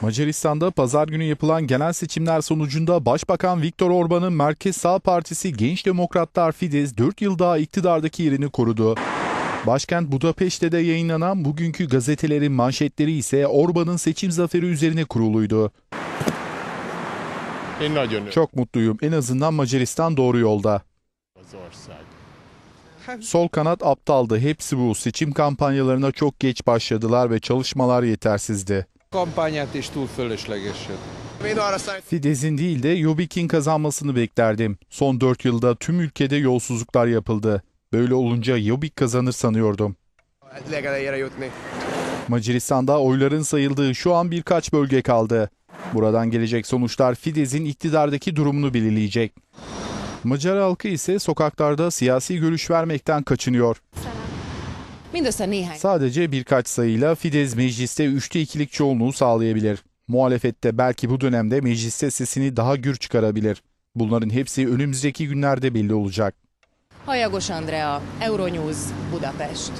Macaristan'da pazar günü yapılan genel seçimler sonucunda Başbakan Viktor Orban'ın Merkez Sağ Partisi Genç Demokratlar Fidesz 4 yıl daha iktidardaki yerini korudu. Başkent Budapeşte'de yayınlanan bugünkü gazetelerin manşetleri ise Orban'ın seçim zaferi üzerine kuruluydu. Çok mutluyum. En azından Macaristan doğru yolda. Sol kanat aptaldı. Hepsi bu. Seçim kampanyalarına çok geç başladılar ve çalışmalar yetersizdi. Kampányát is túl fölöslegesen. Fidesz'in değil de Jobbik'in kazanmasını beklerdim. Son 4 yılda tüm ülkede yolsuzluklar yapıldı. Böyle olunca Jobbik kazanır sanıyordum. Macaristan'da oyların sayıldığı şu an birkaç bölge kaldı. Buradan gelecek sonuçlar Fidesz'in iktidardaki durumunu belirleyecek. Macar halkı ise sokaklarda siyasi görüş vermekten kaçınıyor. Sadece birkaç sayıyla Fidesz mecliste üçte ikilik çoğunluğu sağlayabilir. Muhalefette belki bu dönemde mecliste sesini daha gür çıkarabilir. Bunların hepsi önümüzdeki günlerde belli olacak. Hajagos Andrea, Euronews, Budapest.